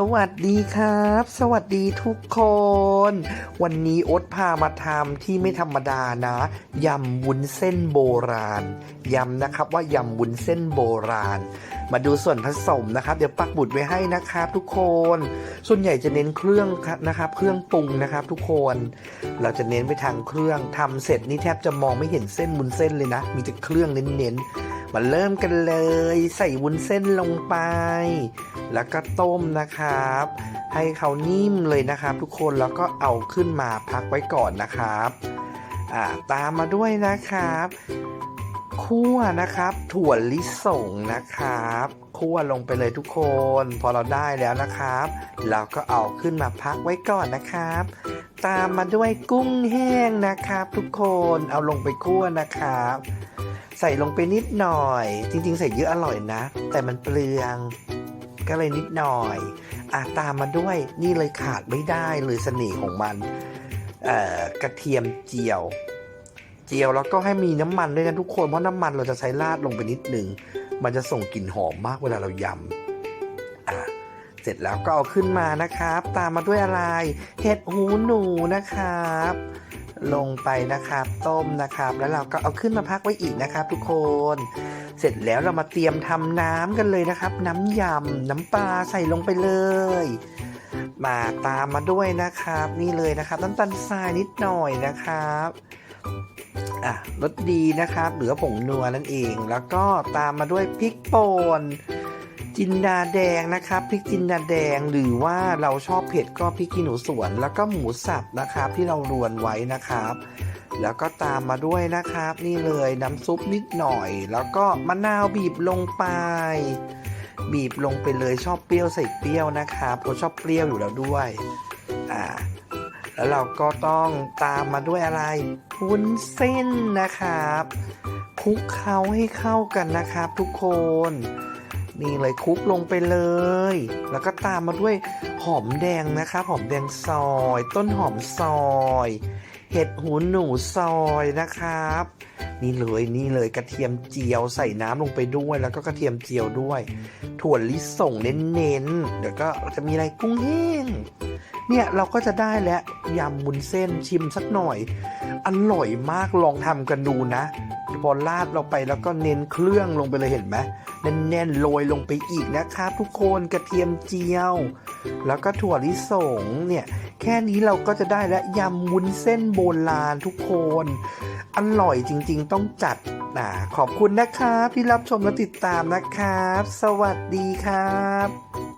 สวัสดีครับ สวัสดีทุกคน วันนี้โอ๊ตพามาทำที่ไม่ธรรมดานะยำวุ้นเส้นโบราณยำนะครับว่ายำวุ้นเส้นโบราณ มาดูส่วนผสมนะครับ เดี๋ยวปักบุดไว้ให้นะครับทุกคน ส่วนใหญ่จะเน้นเครื่องนะครับ เครื่องปรุงนะครับ ทุกคน เราจะเน้นไปทางเครื่องทำเสร็จนี่แทบจะมองไม่เห็นเส้นวุ้นเส้นเลยนะ มีแต่เครื่องเน้นๆมาเริ่มกันเลย ใส่วุ้นเส้นลงไป แล้วก็ต้มนะครับ ให้เขานิ่มเลยนะครับ ทุกคนแล้วก็เอาขึ้นมาพักไว้ก่อนนะครับอ่าตามมาด้วยนะครับคั่วนะครับ ถั่วลิสงนะครับคั่วลงไปเลยทุกคน พอเราได้แล้วนะครับ เราก็เอาขึ้นมาพักไว้ก่อนนะครับ ตามมาด้วยกุ้งแห้งนะครับ ทุกคนเอาลงไปคั่วนะครับ ใส่ลงไปนิดหน่อย จริงๆ ใส่เยอะอร่อยนะ แต่มันเปลือง ก็เลยนิดหน่อยอะตามมาด้วยนี่เลยขาดไม่ได้เลยเสน่ห์ของมันกระเทียมเจียว เจียวแล้วก็ให้มีน้ำมันด้วยนะทุกคนเพราะน้ำมันเราจะใช้ราดลงไปนิดหนึ่งมันจะส่งกลิ่นหอมมากเวลาเรายำอะเสร็จแล้วก็เอาขึ้นมานะครับ ตามมาด้วยอะไร เห็ดหูหนูนะครับ ลงไปนะครับ ต้มนะครับ แล้วเราก็เอาขึ้นมาพักไว้อีกนะครับ ทุกคน เสร็จแล้วเรามาเตรียมทำน้ำกันเลยนะครับ น้ำยำน้ำปลาใส่ลงไปเลยมาตามมาด้วยนะครับ นี่เลยนะครับน้ำตาลทรายนิดหน่อยนะครับอะรสดีนะครับ เหลือผงนัวนั่นเอง แล้วก็ตามมาด้วยพริกป่น จินดาแดงนะครับพริกจินดาแดงหรือว่าเราชอบเผ็ดก็พริกขี้หนูสวน แล้วก็หมูสับนะครับที่เรารวนไว้นะครับ แล้วก็ตามมาด้วยนะครับ นี่เลยน้ำซุปนิดหน่อย แล้วก็มะนาวบีบลงไป บีบลงไปเลยชอบเปรี้ยวใส่เปรี้ยวนะครับผมชอบเปรี้ยวอยู่แล้วด้วยอ่าแล้วเราก็ต้องตามมาด้วยอะไรวุ้นเส้นนะครับคลุกเคล้าให้เข้ากันนะครับ ทุกคน นี่เลยคลุกลงไปเลย แล้วก็ตามมาด้วยหอมแดงนะครับหอมแดงซอย ต้นหอมซอย เห็ดหูหนูซอยนะครับ นี่เลยนี่เลยกระเทียมเจียวใส่น้ำลงไปด้วย แล้วก็กระเทียมเจียวด้วย ถั่วลิสงเน้นๆเดี๋ยวก็จะมีอะไรกุ้งแห้งเนี่ยเราก็จะได้แล้วยำบุนเส้นชิมสักหน่อย อร่อยมากลองทำกันดูนะ พอราดเราไปแล้วก็เน้นเครื่องลงไปเลยเห็นไหมแน่นๆโรยลงไปอีกนะครับทุกคนกระเทียมเจียว แล้วก็ถั่วลิสงเนี่ยแค่นี้เราก็จะได้แล้วยำวุ้นเส้นโบราณทุกคน อร่อยจริงๆต้องจัดนะขอบคุณนะครับที่รับชมและติดตามนะครับ สวัสดีครับ